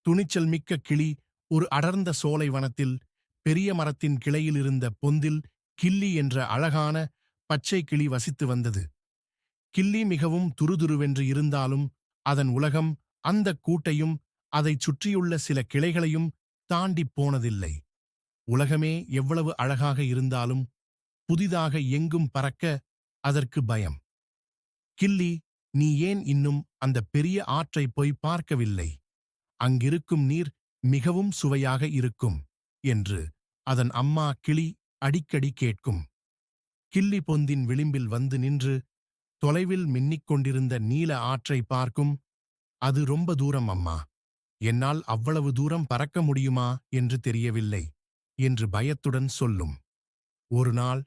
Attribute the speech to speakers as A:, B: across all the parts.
A: துணிச்சல் மிக்க கிளி ஒரு அடர்ந்த சோலை வனத்தில் பெரிய மரத்தின் கிளையில் இருந்த பொந்தில் கிள்ளி என்ற அழகான பச்சை கிளி வசித்து வந்தது. கிள்ளி மிகவும் துருதுருவென்று இருந்தாலும் அதன் உலகம் அந்தக் கூட்டையும் அதைச் சுற்றியுள்ள சில கிளைகளையும் தாண்டிப் போனதில்லை. உலகமே எவ்வளவு அழகாக இருந்தாலும் புதிதாக எங்கும் பறக்க அதற்கு பயம். கில்லி நீ ஏன் இன்னும் அந்த பெரிய ஆற்றை போய் பார்க்கவில்லை? அங்கிருக்கும் நீர் மிகவும் சுவையாக இருக்கும் என்று அதன் அம்மா கிளி அடிக்கடி கேட்கும். கிள்ளி பொந்தின் விளிம்பில் வந்து நின்று தொலைவில் மின்னிக் கொண்டிருந்த நீல ஆற்றை பார்க்கும் அது ரொம்ப தூரம் அம்மா. என்னால் அவ்வளவு தூரம் பறக்க முடியுமா என்று தெரியவில்லை என்று பயத்துடன் சொல்லும். ஒரு நாள்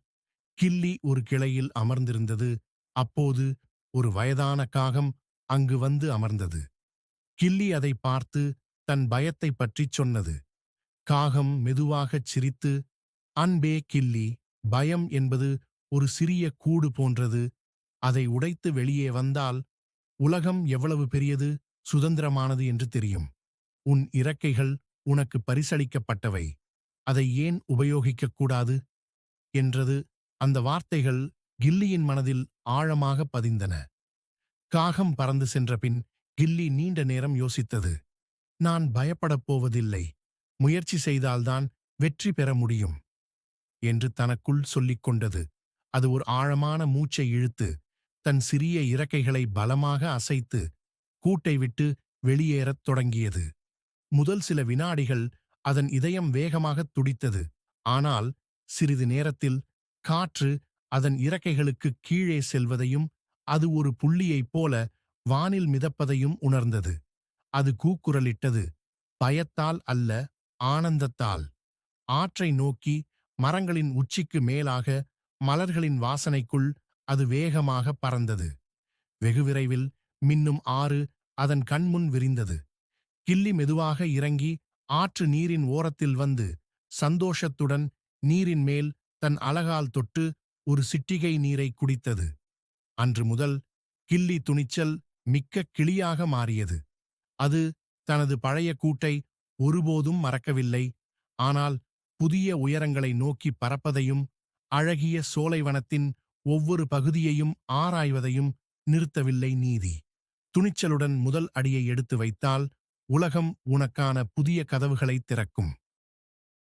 A: கிள்ளி ஒரு கிளையில் அமர்ந்திருந்தது அப்போது ஒரு வயதான காகம் அங்கு வந்து அமர்ந்தது. கிள்ளி அதை பார்த்து தன் பயத்தைப் பற்றிச் சொன்னது. காகம் மெதுவாகச் சிரித்து அன்பே கிள்ளி பயம் என்பது ஒரு சிறிய கூடு போன்றது. அதை உடைத்து வெளியே வந்தால் உலகம் எவ்வளவு பெரியது சுதந்திரமானது என்று தெரியும். உன் இறக்கைகள் உனக்கு பரிசளிக்கப்பட்டவை. அதை ஏன் உபயோகிக்கக் கூடாது? என்றது அந்த வார்த்தைகள் கில்லியின் மனதில் ஆழமாக பதிந்தன. காகம் பறந்து சென்ற பின் கில்லி நீண்ட நேரம் யோசித்தது. நான் பயப்படப் போவதில்லை. முயற்சி செய்தால்தான் வெற்றி பெற முடியும். என்று தனக்குள் சொல்லிக் கொண்டது. அது ஒரு ஆழமான மூச்சை இழுத்து தன் சிறிய இறக்கைகளை பலமாக அசைத்து கூட்டை விட்டு வெளியேறத் தொடங்கியது. முதல் சில வினாடிகள் அதன் இதயம் வேகமாகத் துடித்தது. ஆனால் சிறிது நேரத்தில் காற்று அதன் இறக்கைகளுக்கு கீழே செல்வதையும் அது ஒரு புள்ளியைப் போல வானில் மிதப்பதையும் உணர்ந்தது. அது கூக்குரலிட்டது. பயத்தால் அல்ல ஆனந்தத்தால். ஆற்றை நோக்கி மரங்களின் உச்சிக்கு மேலாக மலர்களின் வாசனைக்குள் அது வேகமாக பறந்தது. வெகு விரைவில் மின்னும் ஆறு அதன் கண்முன் விரிந்தது. கிள்ளி மெதுவாக இறங்கி ஆற்று நீரின் ஓரத்தில் வந்து சந்தோஷத்துடன் நீரின் மேல் தன் அழகால் தொட்டு ஒரு சிட்டிகை நீரை குடித்தது. அன்று முதல் கிள்ளி துணிச்சல் மிக்க கிளியாக மாறியது. அது தனது பழைய கூட்டை ஒருபோதும் மறக்கவில்லை. ஆனால் புதிய உயரங்களை நோக்கி பறப்பதையும் அழகிய சோலைவனத்தின் ஒவ்வொரு பகுதியையும் ஆராய்வதையும் நிறுத்தவில்லை நீதி. துணிச்சலுடன் முதல் அடியை எடுத்து வைத்தால் உலகம் உனக்கான புதிய கதவுகளைத் திறக்கும்.